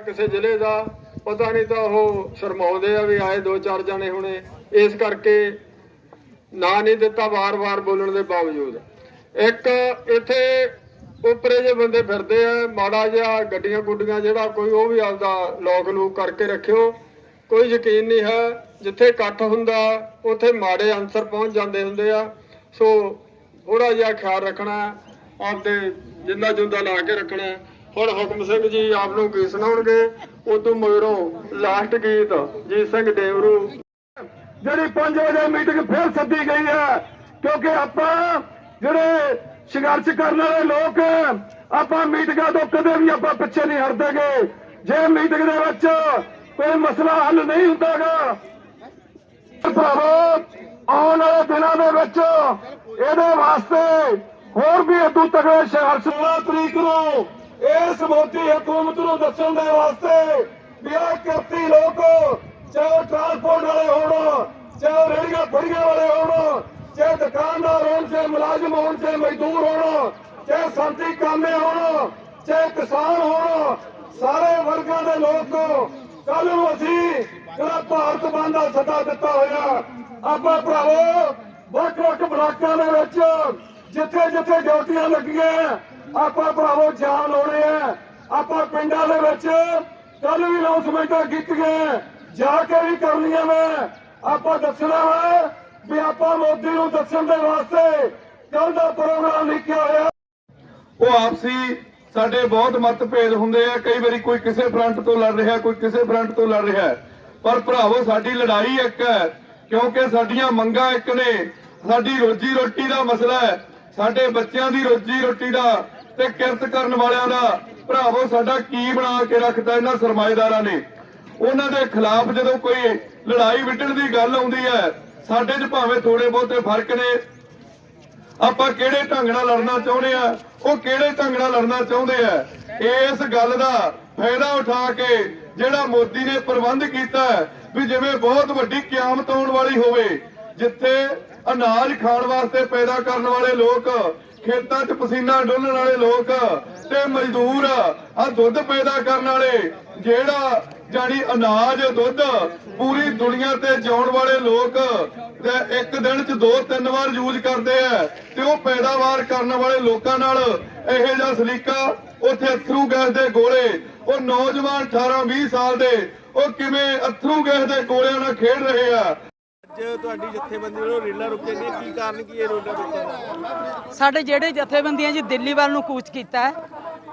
ਕਿਸੇ ਜ਼ਿਲ੍ਹੇ ਦਾ, ਪਤਾ ਨਹੀਂ ਤਾਂ ਉਹ ਸ਼ਰਮਾਉਂਦੇ ਆ ਵੀ ਆਏ ਦੋ ਚਾਰ ਜਣੇ ਹੁਣੇ। ਇਸ ਕਰਕੇ ਨਾਂ ਨਹੀਂ ਦਿੱਤਾ ਵਾਰ-ਵਾਰ ਬੋਲਣ ਦੇ ਬਾਵਜੂਦ। ਇੱਕ ਇੱਥੇ ਉਪਰੇ ਜੇ ਬੰਦੇ ਫਿਰਦੇ ਆ, ਮਾੜਾ ਜਿਹਾ ਗੱਡੀਆਂ ਗੁੱਡੀਆਂ ਜਿਹੜਾ ਕੋਈ ਉਹ ਵੀ ਆਪਦਾ ਲੋਕ ਲੂਕ ਕਰਕੇ ਰੱਖਿਓ। ਕੋਈ ਯਕੀਨ ਨਹੀਂ ਹੈ, ਜਿੱਥੇ ਇਕੱਠ ਹੁੰਦਾ, ਉੱਥੇ ਮਾੜੇ ਅਨਸਰ ਪਹੁੰਚ ਜਾਂਦੇ ਹੁੰਦੇ ਆ। ਸੋ ਥੋੜਾ ਜਿਹਾ ਖਿਆਲ ਰੱਖਣਾ, ਆਪਦੇ ਜਿੰਦਾ ਜੁੰਦਾ ਲਾ ਕੇ ਰੱਖਣਾ। ਹੁਣ ਹੁਕਮ ਸਿੰਘ ਜੀ ਆਪ ਨੂੰ ਕੀ ਸੁਣਾਉਣਗੇ, ਉਦੋਂ ਮਗਰੋਂ ਲਾਸਟ ਗੀਤ ਜੀਤ ਸਿੰਘ ਦੇਵਰੂ। ਜਿਹੜੀ 5 ਵਜੇ ਮੀਟਿੰਗ ਫਿਰ ਸੱਦੀ ਗਈ ਹੈ, ਕਿਉਂਕਿ ਆਪਾਂ ਜਿਹੜੇ ਸੰਘਰਸ਼ ਕਰਨ ਵਾਲੇ ਲੋਕ ਆਪਾਂ ਮੀਟਿੰਗਾਂ ਤੋਂ ਕਦੇ ਵੀ ਆਪਾਂ ਪਿੱਛੇ ਨਹੀਂ ਹਟਦੇਗੇ। ਜੇ ਮੀਟਿੰਗ ਦੇ ਵਿੱਚ ਕੋਈ ਮਸਲਾ ਹੱਲ ਨਹੀਂ ਹੁੰਦਾਗਾ, ਭਰਾਵੋ, ਆਉਣ ਵਾਲੇ ਦਿਨਾਂ ਦੇ ਵਿੱਚ ਇਹਦੇ ਵਾਸਤੇ ਹੋਰ ਵੀ ਇਦੋਂ ਤਗੜੇ ਸੰਘਰਸ਼ 16 ਤਰੀਕ ਨੂੰ ਇਸ ਮੋਦੀ ਹਕੂਮਤ ਨੂੰ ਦੱਸਣ ਦੇ ਵਾਸਤੇ ਵੀ ਇਹ ਕਿਰਤੀ ਲੋਕ, ਚਾਹੇ ਟਰਾਂਸਪੋਰਟ ਵਾਲੇ ਹੋਣ, ਚਾਹੇ ਰੇੜੀਆਂ ਫੜੀਆਂ ਵਾਲੇ ਹੋਣ, ਚਾਹੇ ਦੁਕਾਨਦਾਰ ਹੋਣ, ਚਾਹੇ ਮੁਲਾਜ਼ਮ ਹੋਣ, ਚਾਹੇ ਮਜ਼ਦੂਰ ਹੋਣ, ਚਾਹੇ ਸੰਤੀ ਕਾਮੇ ਹੋਣ, ਚਾਹੇ ਕਿਸਾਨ ਹੋਣ, ਸਾਰੇ ਵਰਗਾਂ ਦੇ ਲੋਕ ਕੱਲ ਨੂੰ ਅਸੀਂ ਜਿਹੜਾ ਭਾਰਤ ਬੰਦ ਦਾ ਸੱਦਾ ਦਿੱਤਾ ਹੋਇਆ, ਆਪਾਂ ਭਰਾਵੋ ਵੱਖ ਵੱਖ ਬਲਾਕਾਂ ਦੇ ਵਿੱਚ ਜਿੱਥੇ ਜਿੱਥੇ ਡਿਊਟੀਆਂ ਲੱਗੀਆਂ ਆਪਾਂ ਭਰਾਵੋ ਜਾਨ ਲਾਉਣੇ ਆ। ਆਪਾਂ ਪਿੰਡਾਂ ਦੇ ਵਿੱਚ ਕੱਲ ਵੀ ਅਨਾਉਂਸਮੈਂਟਾਂ ਕੀਤੀਆਂ ਜਾ ਕੇ ਵੀ ਕਰਨੀਆਂ ਮੈਂ ਆਪਾਂ ਦੱਸਣਾ ਵਾ ਵੀ ਆਪਾਂ ਮੋਦੀ ਨੂੰ ਦੱਸਣ ਦੇ ਵਾਸਤੇ ਕੱਲ ਦਾ ਪ੍ਰੋਗਰਾਮ ਲਿਖਿਆ ਹੋਇਆ। ਉਹ ਆਪਸੀ ਸਾਡੇ ਬਹੁਤ ਮਤਭੇਦ ਹੁੰਦੇ ਆ। ਕਈ ਵਾਰੀ ਕੋਈ ਕਿਸੇ ਫਰੰਟ ਤੋਂ ਲੜ ਰਿਹਾ, ਕੋਈ ਕਿਸੇ ਫਰੰਟ ਤੋਂ ਲੜ ਰਿਹਾ। ਪਰ ਭਰਾਵੋ, ਸਾਡੀ ਲੜਾਈ ਇੱਕ ਹੈ, ਕਿਉਂਕਿ ਸਾਡੀਆਂ ਮੰਗਾਂ ਇੱਕ ਨੇ। ਸਾਡੀ ਰੋਜੀ ਰੋਟੀ ਦਾ ਮਸਲਾ ਹੈ। ਸਾਡੇ ਬੱਚਿਆਂ ਦੀ ਰੋਜੀ ਰੋਟੀ ਦਾ ਤੇ ਕਿਰਤ ਕਰਨ ਵਾਲਿਆਂ ਦਾ ਭਰਾਵੋ, ਸਾਡਾ ਕੀ ਬਣਾ ਕੇ ਰੱਖਤਾ ਇਹਨਾਂ ਸਰਮਾਏਦਾਰਾਂ ਨੇ? ਉਹਨਾਂ ਦੇ ਖਿਲਾਫ ਜਦੋਂ ਕੋਈ ਲੜਾਈ ਵਿੱਢਣ ਦੀ ਗੱਲ ਆਉਂਦੀ ਹੈ, ਸਾਡੇ 'ਚ ਭਾਵੇਂ ਥੋੜੇ ਬਹੁਤੇ ਫ਼ਰਕ ਨੇ। ਆਪਾਂ ਕਿਹੜੇ ਢੰਗ ਨਾਲ ਲੜਨਾ ਚਾਹੁੰਦੇ ਆ? ਉਹ ਕਿਹੜੇ ਢੰਗ ਨਾਲ ਲੜਨਾ ਚਾਹੁੰਦੇ ਆ? ਇਸ ਗੱਲ ਦਾ ਫਾਇਦਾ ਉਠਾ ਕੇ ਜਿਹੜਾ ਮੋਦੀ ਨੇ ਪ੍ਰਬੰਧ ਕੀਤਾ ਵੀ ਜਿਵੇਂ ਬਹੁਤ ਵੱਡੀ ਕਿਆਮਤ ਆਉਣ ਵਾਲੀ ਹੋਵੇ, ਜਿੱਥੇ ਅਨਾਜ ਖਾਣ ਵਾਸਤੇ ਪੈਦਾ ਕਰਨ ਵਾਲੇ ਲੋਕ ਖੇਤਾਂ 'ਚ ਪਸੀਨਾ ਡੋਲਣ ਵਾਲੇ ਲੋਕ ਤੇ ਮਜ਼ਦੂਰ ਆ ਦੁੱਧ ਪੈਦਾ ਕਰਨ ਵਾਲੇ, ਜਿਹੜਾ ਜਾਨੀ ਅਨਾਜ, ਦੁੱਧ ਪੂਰੀ ਦੁਨੀਆ ਤੇ ਜਿਉਣ ਵਾਲੇ ਲੋਕ ਇੱਕ ਦਿਨ 'ਚ ਦੋ ਤਿੰਨ ਵਾਰ ਯੂਜ਼ ਕਰਦੇ ਆ ਤੇ ਉਹ ਪੈਦਾਵਾਰ ਕਰਨ ਵਾਲੇ ਲੋਕਾਂ ਨਾਲ ਇਹੋ ਜਿਹਾ ਸਲੀਕਾ ਉੱਥੇ ਅਥਰੂ ਗੈਸ ਦੇ ਗੋਲੇ, ਉਹ ਨੌਜਵਾਨ 18 20 ਸਾਲ ਦੇ, ਉਹ ਕਿਵੇਂ ਅਥਰੂ ਗੈਸ ਦੇ ਗੋਲਿਆਂ ਨਾਲ ਖੇਡ ਰਹੇ ਆ? ਅੱਜ ਤੁਹਾਡੀ ਜਥੇਬੰਦੀ ਵੱਲੋਂ ਰੇਲਾਂ ਰੁਕੀਆਂ ਨੇ ਕੀ ਕਾਰਨ ਕੀ ਹੈ ਰੇਲਾਂ ਰੁਕਣ ਸਾਡੇ ਜਿਹੜੇ ਜਥੇਬੰਦੀਆਂ ਜੀ ਦਿੱਲੀ ਵੱਲ ਨੂੰ ਕੂਚ ਕੀਤਾ ਹੈ,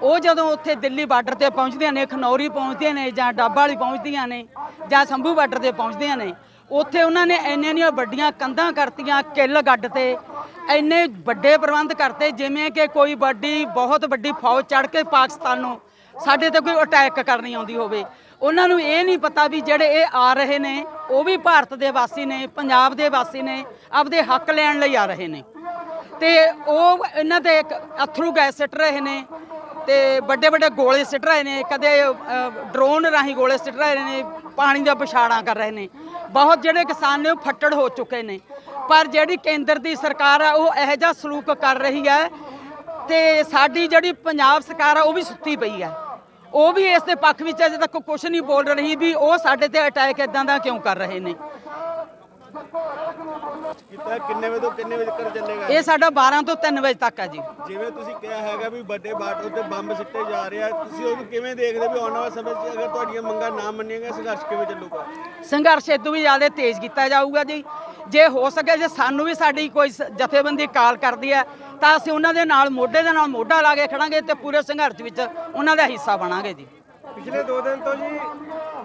ਉਹ ਜਦੋਂ ਉੱਥੇ ਦਿੱਲੀ ਬਾਰਡਰ ਤੇ ਪਹੁੰਚਦੀਆਂ ਨੇ ਖਨੌਰੀ ਪਹੁੰਚਦੀਆਂ ਨੇ ਜਾਂ ਡੱਬਾ ਵਾਲੀ ਪਹੁੰਚਦੀਆਂ ਨੇ ਜਾਂ ਸੰਭੂ ਬਾਰਡਰ ਤੇ ਪਹੁੰਚਦੀਆਂ ਨੇ ਉੱਥੇ ਉਹਨਾਂ ਨੇ ਇੰਨੀਆਂ ਇੰਨੀਆਂ ਵੱਡੀਆਂ ਕੰਧਾਂ ਕਰਤੀਆਂ ਕਿੱਲ ਗੱਡ ਤੇ ਇੰਨੇ ਵੱਡੇ ਪ੍ਰਬੰਧ ਕਰਤੇ ਜਿਵੇਂ ਕਿ ਕੋਈ ਵੱਡੀ ਬਹੁਤ ਵੱਡੀ ਫੌਜ ਚੜ ਕੇ ਪਾਕਿਸਤਾਨ ਨੂੰ ਸਾਡੇ ਤੇ ਕੋਈ ਅਟੈਕ ਕਰਨੀ ਆਉਂਦੀ ਹੋਵੇ। ਉਹਨਾਂ ਨੂੰ ਇਹ ਨਹੀਂ ਪਤਾ ਵੀ ਜਿਹੜੇ ਇਹ ਆ ਰਹੇ ਨੇ, ਉਹ ਵੀ ਭਾਰਤ ਦੇ ਵਾਸੀ ਨੇ, ਪੰਜਾਬ ਦੇ ਵਾਸੀ ਨੇ, ਆਪਦੇ ਹੱਕ ਲੈਣ ਲਈ ਆ ਰਹੇ ਨੇ। ਤੇ ਉਹ ਇਹਨਾਂ ਤੇ ਇੱਕ ਅਥਰੂ ਗੈਸ ਸਿੱਟ ਰਹੇ ਨੇ ਤੇ ਵੱਡੇ ਵੱਡੇ ਗੋਲੇ ਸਿੱਟ ਰਹੇ ਨੇ, ਕਦੇ ਡਰੋਨ ਰਾਹੀਂ ਗੋਲੇ ਸਿੱਟ ਰਹੇ ਨੇ, ਪਾਣੀ ਦਾ ਵਿਛਾੜਾ ਕਰ ਰਹੇ ਨੇ। ਬਹੁਤ ਜਿਹੜੇ ਕਿਸਾਨ ਨੇ ਉਹ ਫੱਟੜ ਹੋ ਚੁੱਕੇ ਨੇ। ਪਰ ਜਿਹੜੀ ਕੇਂਦਰ ਦੀ ਸਰਕਾਰ ਆ, ਉਹ ਇਹੋ ਜਿਹਾ ਸਲੂਕ ਕਰ ਰਹੀ ਹੈ ਤੇ ਸਾਡੀ ਜਿਹੜੀ ਪੰਜਾਬ ਸਰਕਾਰ ਆ, ਉਹ ਵੀ ਸੁੱਤੀ ਪਈ ਹੈ। ਉਹ ਵੀ ਇਸ ਦੇ ਪੱਖ ਵਿੱਚ ਅਜੇ ਤੱਕ ਕੁਝ ਨਹੀਂ ਬੋਲ ਰਹੀ ਵੀ ਉਹ ਸਾਡੇ ਤੇ ਅਟੈਕ ਇਦਾਂ ਦਾ ਕਿਉਂ ਕਰ ਰਹੇ ਨੇ। ਕੀਤਾ ਕਿੰਨੇ ਵਜੇ ਤੋਂ ਕਿੰਨੇ ਵਜੇ ਤੱਕ ਚੱਲੇਗਾ? ਇਹ ਸਾਡਾ 12 ਤੋਂ 3 ਵਜੇ ਤੱਕ ਹੈ ਜੀ। ਜਿਵੇਂ ਤੁਸੀਂ ਕਿਹਾ ਹੈਗਾ ਵੀ ਵੱਡੇ ਬਾਰਡਰ ਤੇ ਬੰਬ ਸਿੱਟੇ ਜਾ ਰਹੇ ਆ ਤੁਸੀਂ ਉਹਨੂੰ ਕਿਵੇਂ ਦੇਖਦੇ ਵੀ ਆਉਣ ਵਾਲੇ ਸਮੇਂ 'ਚ ਅਗਰ ਤੁਹਾਡੀਆਂ ਮੰਗਾਂ ਨਾ ਮੰਨੀਆਂ ਗਈਆਂ ਸੰਘਰਸ਼ ਕਿਵੇਂ ਚੱਲੂਗਾ? ਸੰਘਰਸ਼ ਇਦੋਂ ਵੀ ਜ਼ਿਆਦਾ ਤੇਜ਼ ਕੀਤਾ ਜਾਊਗਾ ਜੀ। ਜੇ ਹੋ ਸਕੇ ਜੇ ਸਾਨੂੰ ਵੀ ਸਾਡੀ ਕੋਈ ਜਥੇਬੰਦੀ ਕਾਲ ਕਰਦੀ ਹੈ ਤਾਂ ਅਸੀਂ ਉਹਨਾਂ ਦੇ ਨਾਲ ਮੋਢੇ ਦੇ ਨਾਲ ਮੋਢਾ ਲਾ ਕੇ ਖੜਾਂਗੇ ਤੇ ਪੂਰੇ ਸੰਘਰਸ਼ ਵਿੱਚ ਉਹਨਾਂ ਦਾ ਹਿੱਸਾ ਬਣਾਂਗੇ ਜੀ। ਪਿਛਲੇ 2 ਦਿਨ ਤੋਂ ਜੀ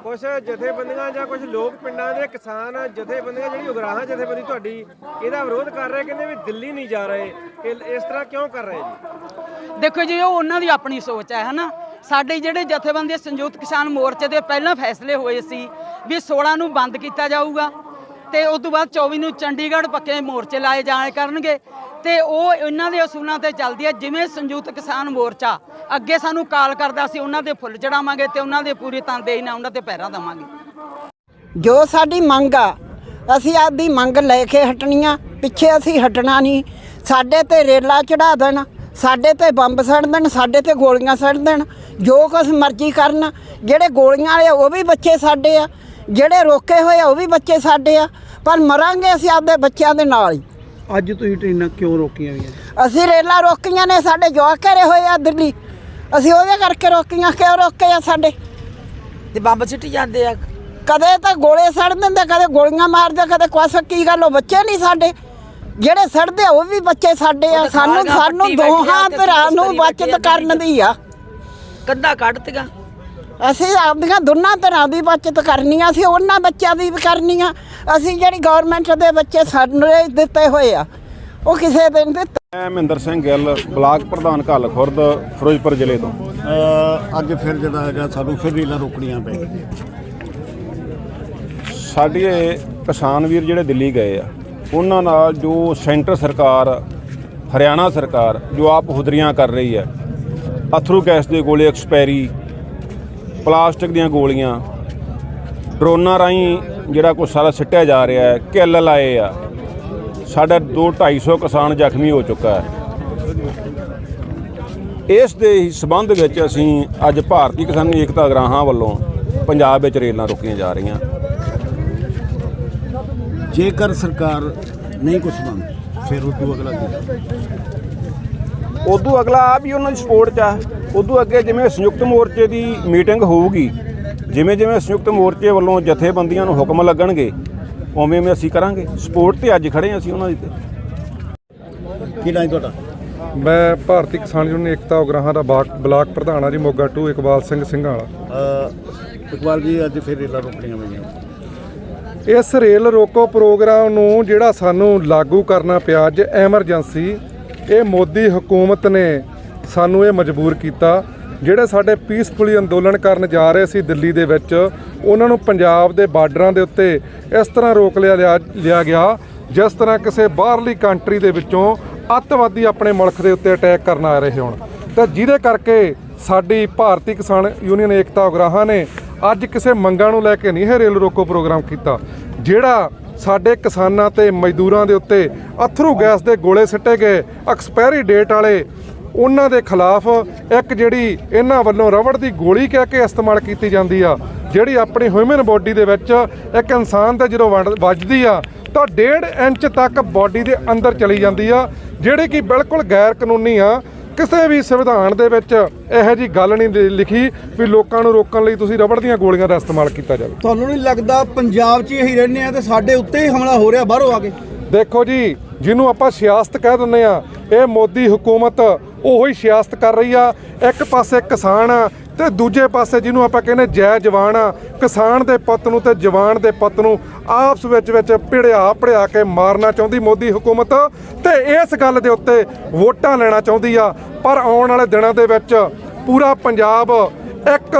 ਕੁਝ ਜਥੇਬੰਦੀਆਂ ਜਾਂ ਕੁਝ ਲੋਕ ਪਿੰਡਾਂ ਦੇ ਕਿਸਾਨ ਜਥੇਬੰਦੀਆਂ ਜਿਹੜੀ ਉਗਰਾਹਾਂ ਜਥੇਬੰਦੀ ਤੁਹਾਡੀ ਇਹਦਾ ਵਿਰੋਧ ਕਰ ਰਹੇ ਕਹਿੰਦੇ ਵੀ ਦਿੱਲੀ ਨਹੀਂ ਜਾ ਰਹੇ ਇਸ ਤਰ੍ਹਾਂ ਕਿਉਂ ਕਰ ਰਹੇ ਜੀ? ਦੇਖੋ ਜੀ ਉਹ ਉਹਨਾਂ ਦੀ ਆਪਣੀ ਸੋਚ ਹੈ ਹਨਾ? ਸਾਡੇ ਜਿਹੜੇ ਜਥੇਬੰਦੀ ਸੰਯੁਕਤ ਕਿਸਾਨ ਮੋਰਚੇ ਦੇ ਪਹਿਲਾਂ ਫੈਸਲੇ ਹੋਏ ਸੀ ਵੀ 16 ਨੂੰ ਬੰਦ ਕੀਤਾ ਜਾਊਗਾ ਤੇ ਉਸ ਤੋਂ ਬਾਅਦ 24 ਨੂੰ ਚੰਡੀਗੜ੍ਹ ਪੱਕੇ ਮੋਰਚੇ ਲਾਏ ਜਾਣੇ ਕਰਨਗੇ। ਤੇ ਉਹ ਇਹਨਾਂ ਦੇ ਅਸੂਲਾਂ ਤੇ ਚੱਲਦੀ ਹੈ ਜਿਵੇਂ ਸੰਯੁਕਤ ਕਿਸਾਨ ਮੋਰਚਾ। ਅੱਗੇ ਸਾਨੂੰ ਕਾਲ ਕਰਦਾ ਸੀ ਉਹਨਾਂ ਦੇ ਫੁੱਲ ਚੜਾਵਾਂਗੇ ਤੇ ਉਹਨਾਂ ਦੇ ਪੂਰੀ ਤਨਦੇਹੀ ਨਾਲ ਉਹਨਾਂ ਤੇ ਪੈਰਾਂ ਦੇਵਾਂਗੇ। ਜੋ ਸਾਡੀ ਮੰਗ ਆ ਅਸੀਂ ਆਪਦੀ ਮੰਗ ਲੈ ਕੇ ਹਟਣੀਆਂ ਪਿੱਛੇ ਅਸੀਂ ਹਟਣਾ ਨਹੀਂ। ਸਾਡੇ ਤੇ ਰੇਲਾ ਚੜਾ ਦੇਣ ਸਾਡੇ ਤੇ ਬੰਬ ਸੜ ਦੇਣ ਸਾਡੇ ਤੇ ਗੋਲੀਆਂ ਸੜ ਦੇਣ ਜੋ ਕੁਛ ਮਰਜ਼ੀ ਕਰਨ ਜਿਹੜੇ ਗੋਲੀਆਂ ਵਾਲੇ ਆ, ਉਹ ਵੀ ਬੱਚੇ ਸਾਡੇ ਆ। ਜਿਹੜੇ ਰੋਕੇ ਹੋਏ ਆ ਉਹ ਵੀ ਬੱਚੇ ਸਾਡੇ ਆ ਪਰ ਮਰਾਂਗੇ ਅਸੀਂ ਆਪਦੇ ਬੱਚਿਆਂ ਦੇ ਨਾਲ ਹੀ। ਅੱਜ ਤੁਸੀਂ ਟ੍ਰੇਨਾਂ ਕਿਉਂ ਰੋਕੀਆਂ ਹੋਈਆਂ? ਅਸੀਂ ਰੇਲਾਂ ਰੋਕੀਆਂ ਨੇ ਸਾਡੇ ਜਵਾਕ ਘਰੇ ਹੋਏ ਆ ਦਿੱਲੀ। ਅਸੀਂ ਉਹਦੇ ਕਰਕੇ ਰੋਕੀਆਂ ਕਿਉਂ ਰੋਕੇ ਆ ਸਾਡੇ? ਤੇ ਬੰਬ ਸਿੱਟੀ ਜਾਂਦੇ ਆ। ਕਦੇ ਤਾਂ ਗੋਲੇ ਸੜ ਦਿੰਦੇ ਕਦੇ ਗੋਲੀਆਂ ਮਾਰਦੇ ਕਦੇ ਕੁਛ ਕੀ ਗੱਲ ਉਹ ਬੱਚੇ ਨਹੀਂ ਸਾਡੇ। ਜਿਹੜੇ ਸੜਦੇ ਆ ਉਹ ਵੀ ਬੱਚੇ ਸਾਡੇ ਆ। ਸਾਨੂੰ ਸਾਨੂੰ ਦੋਹਾਂ ਤਰ੍ਹਾਂ ਨੂੰ ਬਚਤ ਕਰਨ ਦੀ ਆ। ਕੰਧਾ ਕੱਢਤੀਆਂ। ਅਸੀਂ ਆਪਦੀਆਂ ਦੋਨਾਂ ਤਰ੍ਹਾਂ ਦੀ ਬਚਤ ਕਰਨੀ ਆ ਅਸੀਂ ਉਹਨਾਂ ਬੱਚਿਆਂ ਦੀ ਵੀ ਕਰਨੀ ਆ ਅਸੀਂ ਜਿਹੜੀ ਗਵਰਨਮੈਂਟ ਦੇ ਬੱਚੇ ਸਾਨੂੰ ਦਿੱਤੇ ਹੋਏ ਆ ਉਹ ਕਿਸੇ ਦੇ ਨਹੀਂ ਦਿੱਤੇ ਮੈਂ ਮਹਿੰਦਰ ਸਿੰਘ ਗਿੱਲ ਬਲਾਕ ਪ੍ਰਧਾਨ ਘੱਲ ਖੁਰਦ ਫਿਰੋਜ਼ਪੁਰ ਜ਼ਿਲ੍ਹੇ ਤੋਂ। ਅ, ਅੱਜ ਫਿਰ ਜਿਹੜਾ ਹੈਗਾ ਸਾਨੂੰ ਫਿਰ ਰੀਲਾਂ ਰੋਕਣੀਆਂ ਪੈ ਗਈਆਂ। ਸਾਡੇ ਇਹ ਕਿਸਾਨ ਵੀਰ ਜਿਹੜੇ ਦਿੱਲੀ ਗਏ ਆ ਉਹਨਾਂ ਨਾਲ ਜੋ ਸੈਂਟਰ ਸਰਕਾਰ ਹਰਿਆਣਾ ਸਰਕਾਰ ਜੋ ਆਪ ਹੁਦਰੀਆਂ ਕਰ ਰਹੀ ਹੈ ਅਥਰੂ ਗੈਸ ਦੇ ਗੋਲੇ ਐਕਸਪਾਇਰੀ ਪਲਾਸਟਿਕ ਦੀਆਂ ਗੋਲੀਆਂ ਡਰੋਨਾਂ ਰਾਹੀਂ ਜਿਹੜਾ ਕੁਛ ਸਾਰਾ ਸਿੱਟਿਆ ਜਾ ਰਿਹਾ ਹੈ ਕਿੱਲ ਲਾਏ ਆ। ਸਾਡਾ 2 250 ਕਿਸਾਨ ਜ਼ਖਮੀ ਹੋ ਚੁੱਕਾ ਹੈ। ਇਸ ਦੇ ਹੀ ਸਬੰਧ ਵਿੱਚ ਅਸੀਂ ਅੱਜ ਭਾਰਤੀ ਕਿਸਾਨੀ ਏਕਤਾ ਗਰਾਹਾਂ ਵੱਲੋਂ ਪੰਜਾਬ ਵਿੱਚ ਰੇਲਾਂ ਰੋਕੀਆਂ ਜਾ ਰਹੀਆਂ। ਜੇਕਰ ਸਰਕਾਰ ਨਹੀਂ ਕੁਝ ਮੰਗਦੀ ਫਿਰ ਉਦੋਂ ਅਗਲਾ ਕੀ? ਉਦੋਂ ਅਗਲਾ ਆ ਵੀ ਉਹਨਾਂ ਦੀ ਸਪੋਰਟ 'ਚ ਆ। ਉਦੋਂ ਅੱਗੇ ਜਿਵੇਂ ਸੰਯੁਕਤ ਮੋਰਚੇ ਦੀ ਮੀਟਿੰਗ ਹੋਊਗੀ ਜਿਵੇਂ ਜਿਵੇਂ ਸੰਯੁਕਤ ਮੋਰਚੇ ਵੱਲੋਂ ਜਥੇਬੰਦੀਆਂ ਨੂੰ ਹੁਕਮ ਲੱਗਣਗੇ ਉਵੇਂ ਉਵੇਂ ਅਸੀਂ ਕਰਾਂਗੇ। ਸਪੋਰਟ ਤੇ ਅੱਜ ਖੜੇ ਹਾਂ ਅਸੀਂ ਉਹਨਾਂ ਦੀ ਤੇ ਕੀ ਨਾਂ ਤੁਹਾਡਾ? ਮੈਂ ਭਾਰਤੀ ਕਿਸਾਨ ਯੂਨੀਅਨ ਏਕਤਾ ਉਗਰਾਹਾਂ ਦਾ ਬਾਕ- ਬਲਾਕ ਪ੍ਰਧਾਨ ਆ ਜੀ ਮੋਗਾ 2 ਇਕਬਾਲ ਸਿੰਘ ਸਿੰਘਾਂ ਵਾਲਾ ਅ, ਇਕਬਾਲ ਜੀ ਅੱਜ ਫਿਰ ਰੀਲਾਂ ਰੋਕਣੀਆਂ ਪਈਆਂ। ਇਸ ਰੇਲ ਰੋਕੋ ਪ੍ਰੋਗਰਾਮ ਨੂੰ ਜਿਹੜਾ ਸਾਨੂੰ ਲਾਗੂ ਕਰਨਾ ਪਿਆ ਅੱਜ ਐਮਰਜੈਂਸੀ ਇਹ ਮੋਦੀ ਹਕੂਮਤ ਨੇ ਸਾਨੂੰ ਇਹ ਮਜਬੂਰ ਕੀਤਾ, ਜਿਹੜੇ ਸਾਡੇ ਪੀਸਫੁਲੀ ਅੰਦੋਲਨ ਕਰਨ ਜਾ ਰਹੇ ਸੀ ਦਿੱਲੀ ਦੇ ਵਿੱਚ, ਉਹਨਾਂ ਨੂੰ ਪੰਜਾਬ ਦੇ ਬਾਰਡਰਾਂ ਦੇ ਉੱਤੇ ਇਸ ਤਰ੍ਹਾਂ ਰੋਕ ਲਿਆ ਲਿਆ- ਲਿਆ ਗਿਆ, ਜਿਸ ਤਰ੍ਹਾਂ ਕਿਸੇ ਬਾਹਰਲੀ ਕੰਟਰੀ ਦੇ ਵਿੱਚੋਂ ਅੱਤਵਾਦੀ ਆਪਣੇ ਮੁਲਕ ਦੇ ਉੱਤੇ ਅਟੈਕ ਕਰਨ ਆ ਰਹੇ ਹੋਣ। ਤਾਂ ਜਿਹਦੇ ਕਰਕੇ ਸਾਡੀ ਭਾਰਤੀ ਕਿਸਾਨ ਯੂਨੀਅਨ ਏਕਤਾ ਉਗਰਾਹਾਂ ਨੇ ਅੱਜ ਕਿਸੇ ਮੰਗਾਂ ਨੂੰ ਲੈ ਕੇ ਨਹੀਂ ਇਹ ਰੇਲ ਰੋਕੋ ਪ੍ਰੋਗਰਾਮ ਕੀਤਾ, ਜਿਹੜਾ ਸਾਡੇ ਕਿਸਾਨਾਂ ਤੇ ਮਜ਼ਦੂਰਾਂ ਦੇ ਉੱਤੇ ਅਥਰੂ ਗੈਸ ਦੇ ਗੋਲੇ ਸਿੱਟੇ ਗਏ ਐਕਸਪਾਇਰੀ ਡੇਟ ਵਾਲੇ ਉਹਨਾਂ ਦੇ ਖਿਲਾਫ ਇੱਕ ਜਿਹੜੀ ਇਹਨਾਂ ਵੱਲੋਂ ਰਬੜ ਦੀ ਗੋਲੀ ਕਹਿ ਕੇ ਇਸਤੇਮਾਲ ਕੀਤੀ ਜਾਂਦੀ ਆ ਜਿਹੜੀ ਆਪਣੀ ਹਿਊਮਨ ਬੋਡੀ ਦੇ ਵਿੱਚ ਇੱਕ ਇਨਸਾਨ ਤੇ ਜਦੋਂ ਵੱਜਦੀ ਆ ਤਾਂ 1.5 ਇੰਚ ਤੱਕ ਬਾਡੀ ਦੇ ਅੰਦਰ ਚਲੀ ਜਾਂਦੀ ਆ ਜਿਹੜੀ ਕਿ ਬਿਲਕੁਲ ਗੈਰ ਕਾਨੂੰਨੀ ਆ। ਕਿਸੇ ਵੀ ਸੰਵਿਧਾਨ ਦੇ ਵਿੱਚ ਇਹੋ ਜੀ ਗੱਲ ਨਹੀਂ ਲਿਖੀ ਵੀ ਲੋਕਾਂ ਨੂੰ ਰੋਕਣ ਲਈ ਤੁਸੀਂ ਰਬੜ ਦੀਆਂ ਗੋਲੀਆਂ ਦਾ ਇਸਤੇਮਾਲ ਕੀਤਾ ਜਾਵੇ। ਤੁਹਾਨੂੰ ਨਹੀਂ ਲੱਗਦਾ ਪੰਜਾਬ 'ਚ ਹੀ ਰਹਿੰਦੇ ਆ ਤੇ ਸਾਡੇ ਉੱਤੇ ਹੀ ਹਮਲਾ ਹੋ ਰਿਹਾ ਬਾਹਰੋਂ ਆ ਕੇ? ਦੇਖੋ ਜੀ ਜਿਹਨੂੰ ਆਪਾਂ ਸਿਆਸਤ ਕਹਿ ਦਿੰਦੇ ਆ ਇਹ ਮੋਦੀ ਹਕੂਮਤ ਉਹੀ ਸਿਆਸਤ ਕਰ ਰਹੀ ਆ। ਇੱਕ ਪਾਸੇ ਕਿਸਾਨ ਆ ਤੇ ਦੂਜੇ ਪਾਸੇ ਜਿਹਨੂੰ ਆਪਾਂ ਕਹਿੰਦੇ ਜੈ ਜਵਾਨ ਆ ਕਿਸਾਨ ਦੇ ਪੁੱਤ ਨੂੰ ਤੇ ਜਵਾਨ ਦੇ ਪੁੱਤ ਨੂੰ ਆਪਸ ਵਿੱਚ ਵਿੱਚ ਭਿੜਿਆ ਭੜਿਆ ਕੇ ਮਾਰਨਾ ਚਾਹੁੰਦੀ ਮੋਦੀ ਹਕੂਮਤ ਤੇ ਇਸ ਗੱਲ ਦੇ ਉੱਤੇ ਵੋਟਾਂ ਲੈਣਾ ਚਾਹੁੰਦੀ ਆ। ਪਰ ਆਉਣ ਵਾਲੇ ਦਿਨਾਂ ਦੇ ਵਿੱਚ ਪੂਰਾ ਪੰਜਾਬ ਇੱਕ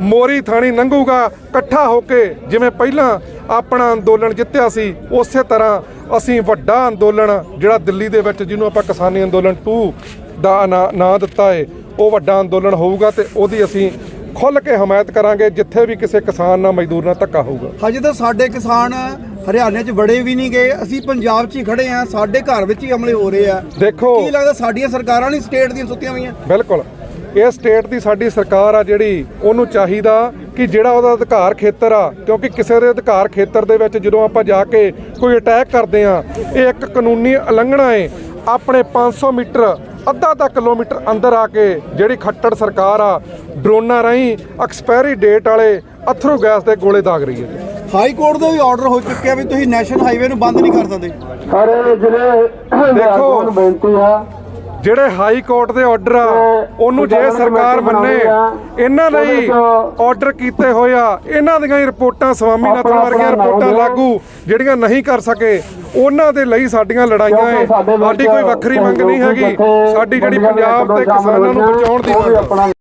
ਮੋਰੀ ਥਾਣੀ ਲੰਘੂਗਾ, ਇਕੱਠਾ ਹੋ ਕੇ ਜਿਵੇਂ ਪਹਿਲਾਂ ਆਪਣਾ ਅੰਦੋਲਨ ਜਿੱਤਿਆ ਸੀ, ਉਸੇ ਤਰ੍ਹਾਂ ਅਸੀਂ ਵੱਡਾ ਅੰਦੋਲਨ ਜਿਹੜਾ ਦਿੱਲੀ ਦੇ ਵਿੱਚ ਜਿਹਨੂੰ ਆਪਾਂ ਕਿਸਾਨੀ ਅੰਦੋਲਨ 2 ਦਾ ਨਾਂ ਦਿੱਤਾ ਏ ਉਹ ਵੱਡਾ ਅੰਦੋਲਨ ਹੋਊਗਾ ਤੇ ਉਹਦੀ ਅਸੀਂ ਖੁੱਲ੍ਹ ਕੇ ਹਮਾਇਤ ਕਰਾਂਗੇ ਜਿੱਥੇ ਵੀ ਕਿਸੇ ਕਿਸਾਨ ਨਾਲ ਮਜ਼ਦੂਰ ਨਾਲ ਧੱਕਾ ਹੋਊਗਾ। ਹਜੇ ਤਾਂ ਸਾਡੇ ਕਿਸਾਨ ਹਰਿਆਣੇ 'ਚ ਵੜੇ ਵੀ ਨਹੀਂ ਗਏ ਅਸੀਂ ਪੰਜਾਬ 'ਚ ਹੀ ਖੜੇ ਆ ਸਾਡੇ ਘਰ ਵਿੱਚ ਹੀ ਹਮਲੇ ਹੋ ਰਹੇ ਆ। ਦੇਖੋ। ਕੀ ਲੱਗਦਾ ਸਾਡੀਆਂ ਸਰਕਾਰਾਂ ਨਹੀਂ ਸਟੇਟ ਦੀਆਂ ਸੁੱਤੀਆਂ ਹੋਈਆਂ? ਬਿਲਕੁਲ। ਇਹ ਸਟੇਟ ਦੀ ਸਾਡੀ ਸਰਕਾਰ ਆ ਜਿਹੜੀ ਉਹਨੂੰ ਚਾਹੀਦਾ ਕਿ ਜਿਹੜਾ ਉਹਦਾ ਅਧਿਕਾਰ ਖੇਤਰ ਆ ਕਿਉਂਕਿ ਕਿਸੇ ਦੇ ਅਧਿਕਾਰ ਖੇਤਰ ਦੇ ਵਿੱਚ ਜਦੋਂ ਆਪਾਂ ਜਾ ਕੇ ਕੋਈ ਅਟੈਕ ਕਰਦੇ ਆ ਇਹ ਇੱਕ ਕਾਨੂੰਨੀ ਉਲੰਘਣਾ ਏ। ਆਪਣੇ 500 ਮੀਟਰ ਅੱਧਾ ਤਾਂ ਕਿਲੋਮੀਟਰ ਅੰਦਰ ਆ ਕੇ ਜਿਹੜੀ ਖੱਟੜ ਸਰਕਾਰ ਆ ਡਰੋਨਾਂ ਰਾਹੀਂ ਐਕਸਪਾਇਰੀ ਡੇਟ ਵਾਲੇ ਅਥਰੂ ਗੈਸ ਦੇ ਗੋਲੇ ਦਾਗ ਰਹੀ ਹੈ। ਹਾਈ ਕੋਰਟ ਦਾ ਵੀ ਆਰਡਰ ਹੋ ਚੁੱਕਿਆ ਵੀ ਤੁਸੀਂ ਨੈਸ਼ਨਲ ਹਾਈਵੇ ਨੂੰ ਬੰਦ ਨਹੀਂ ਕਰ ਸਕਦੇ। ਸਾਰੇ ਜ਼ਿਲ੍ਹੇ ਦੇਖੋ। ਬੇਨਤੀ ਆ ਜਿਹੜੇ ਹਾਈ ਕੋਰਟ ਦੇ ਆਰਡਰ ਆ ਉਹਨੂੰ ਜੇ ਸਰਕਾਰ ਮੰਨੇ ਇਹਨਾਂ ਲਈ ਆਰਡਰ ਕੀਤੇ ਹੋਏ ਆ। ਇਹਨਾਂ ਦੀਆਂ ਹੀ ਰਿਪੋਰਟਾਂ ਸਵਾਮੀਨਾਥਨ ਵਰਗੀਆਂ ਰਿਪੋਰਟਾਂ। ਲਾਗੂ ਜਿਹੜੀਆਂ ਨਹੀਂ ਕਰ ਸਕੇ ਉਹਨਾਂ ਦੇ ਲਈ ਸਾਡੀਆਂ ਲੜਾਈਆਂ ਏ ਸਾਡੇ ਕੋਈ ਵੱਖਰੀ ਮੰਗ ਨਹੀਂ ਹੈਗੀ। ਸਾਡੀ ਜਿਹੜੀ ਪੰਜਾਬ ਸ਼ਾਮਲ ਕਿਸਾਨਾਂ ਨੂੰ ਬਚਾਉਣ ਦੀ ਮੰਗ